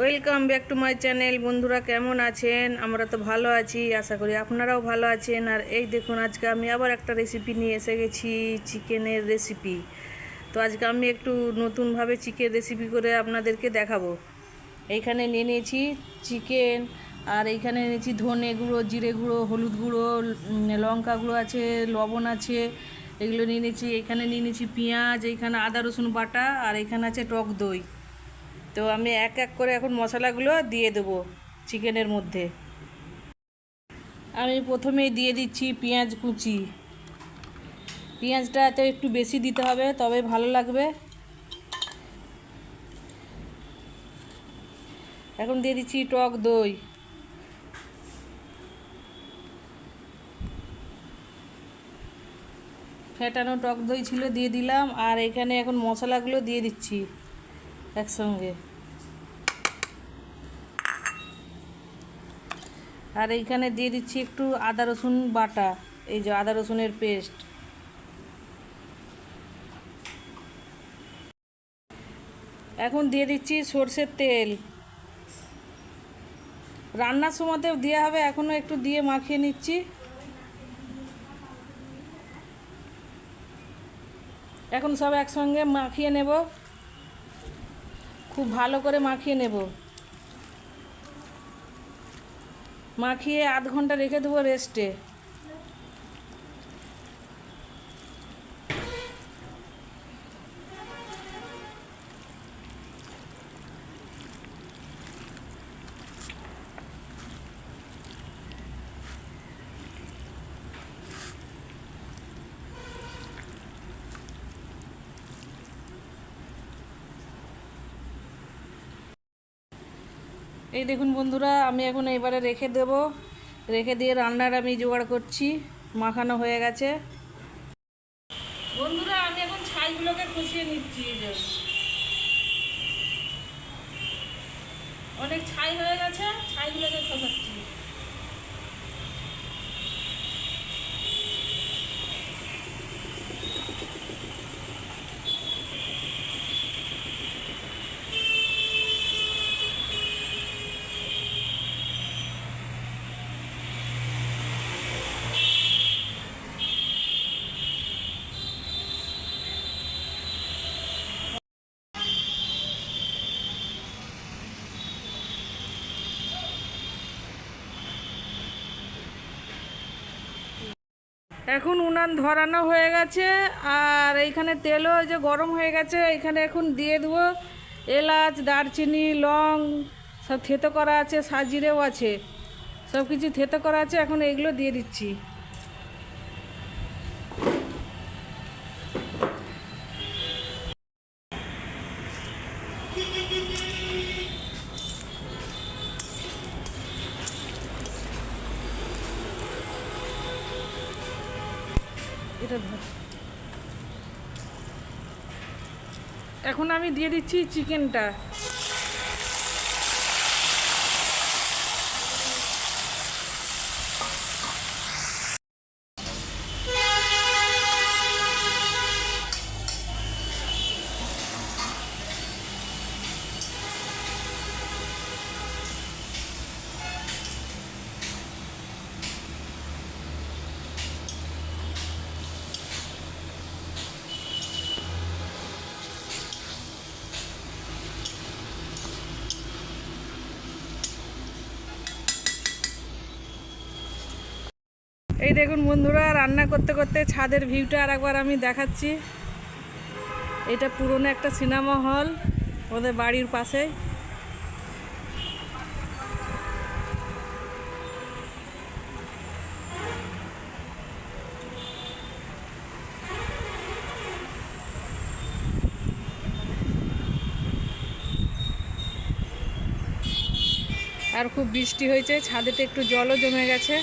Welcome back to my channel বন্ধুরা কেমন আছেন? আমরা তো ভালো আছি, আশা করি আপনারাও ভালো আছেন। আর এই দেখুন, আজকে আমি আবার একটা রেসিপি নিয়ে এসে গেছি, চিকেনের রেসিপি তো আজকে আমি একটু নতুনভাবে চিকেন রেসিপি করে আপনাদেরকে দেখাবো। এইখানে নিয়ে নিয়েছি চিকেন, আর এইখানে নিয়েছি ধনে গুঁড়ো, জিরে গুঁড়ো, হলুদ গুঁড়ো লঙ্কা গুঁড়ো আছে, লবণ আছে, এগুলো নিয়ে নিয়েছি। এখানে নিয়ে নিয়েছি পেঁয়াজ, এইখানে আদা রসুন বাটা, আর এখানে আছে টক দই। তো আমি এক এক করে এখন মশলাগুলো দিয়ে দেবো চিকেনের মধ্যে। আমি প্রথমেই দিয়ে দিচ্ছি পেঁয়াজ কুচি। পেঁয়াজটা তো একটু বেশি দিতে হবে, তবে ভালো লাগবে। এখন দিয়ে দিচ্ছি টক দই। ফেটানো টক দই ছিল, দিয়ে দিলাম। আর এখানে এখন মশলাগুলো দিয়ে দিচ্ছি একসঙ্গে। আর এইখানে দিয়ে দিচ্ছি একটু আদা রসুন বাটা, এই যে আদা রসুনের পেস্ট। এখন দিয়ে দিচ্ছি সর্ষের তেল। রান্নার সময়তেও দেওয়া হবে এখনও একটু দিয়ে মাখিয়ে নিচ্ছি। এখন সব একসঙ্গে মাখিয়ে নেব। খুব ভালো করে মাখিয়ে নেব। মাখিয়ে আধ ঘণ্টা রেখে দেবো রেস্টে এই দেখুন বন্ধুরা, আমি এখন এবারে রেখে দেব। রেখে দিয়ে রান্নার আমি জোগাড় করছি। মাখানো হয়ে গেছে। বন্ধুরা, আমি এখন ছাইগুলোকে খুশিয়ে নিচ্ছি। অনেক ছাই হয়ে গেছে, ছাইগুলোকে খসাচ্ছি এখন উনান ধরানো হয়ে গেছে, আর এইখানে তেলও যে গরম হয়ে গেছে এখানে এখন দিয়ে দেবো। এলাচ, দারচিনি, লং, সব থেতো করা আছে, সাজিরেও আছে। সব কিছু থেতো করা আছে, এখন এগুলো দিয়ে দিচ্ছি। এটা ধর এখন আমি দিয়ে দিচ্ছি চিকেনটা। দেখুন বন্ধুরা, রান্না করতে করতে ছাদের ভিউটা আর একবার আমি দেখাচ্ছি। এটা পুরনো একটা সিনেমা হল ওদের বাড়ির পাশে। আর খুব বৃষ্টি হয়েছে, ছাদেতে একটু জলও জমে গেছে।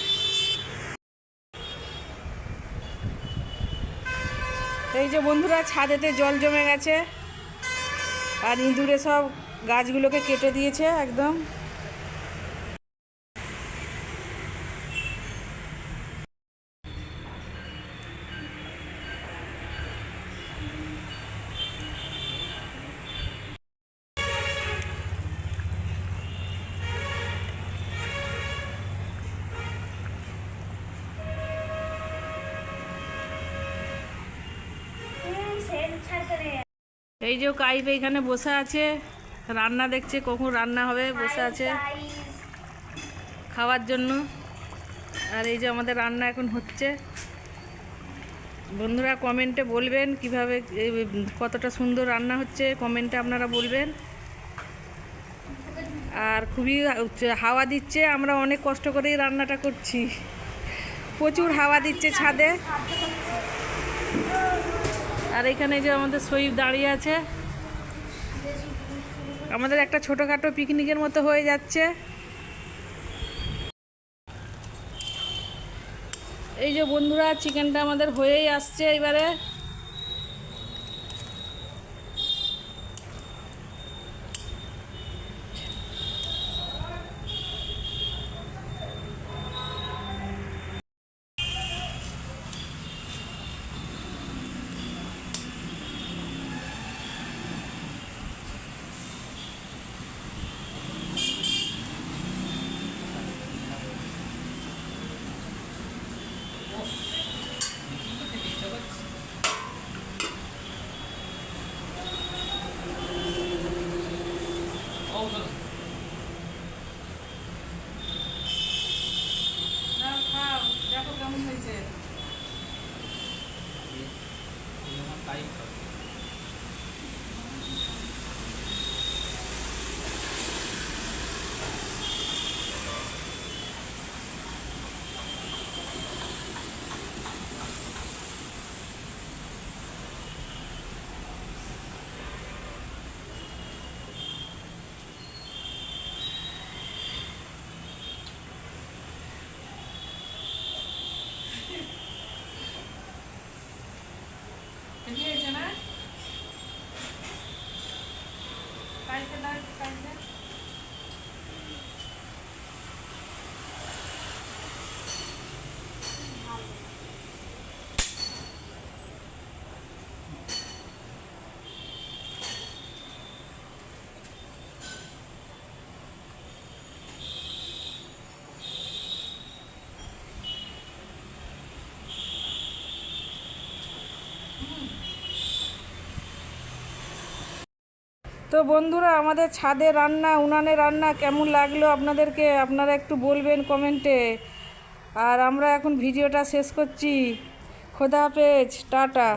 এই যে বন্ধুরা ছাদেতে জল জমে গেছে। আর ইঁদুরে সব গাছগুলোকে কেটে দিয়েছে একদম। এই যে কাইপ এখানে বসে আছে রান্না দেখছে কখন রান্না হবে বসে আছে খাওয়ার জন্য। আর এই যে আমাদের রান্না এখন হচ্ছে। বন্ধুরা কমেন্টে বলবেন কীভাবে কতটা সুন্দর রান্না হচ্ছে কমেন্টে আপনারা বলবেন। আর খুবই হাওয়া দিচ্ছে আমরা অনেক কষ্ট করেই রান্নাটা করছি। প্রচুর হাওয়া দিচ্ছে ছাদে। আর এখানে যে আমাদের সইফ দাঁড়িয়ে আছে, আমাদের একটা ছোটোখাটো পিকনিকের মতো হয়ে যাচ্ছে। এই যে বন্ধুরা, চিকেনটা আমাদের হয়েই আসছে এবারে। लाल कलर पहन তো বন্ধুরা, আমাদের ছাদে রান্না, উনানে রান্না কেমন লাগল আপনাদেরকে? আপনারা একটু বলবেন কমেন্টে। আর আমরা এখন ভিডিওটা শেষ করছি। খোদা হাফেজ, টাটা।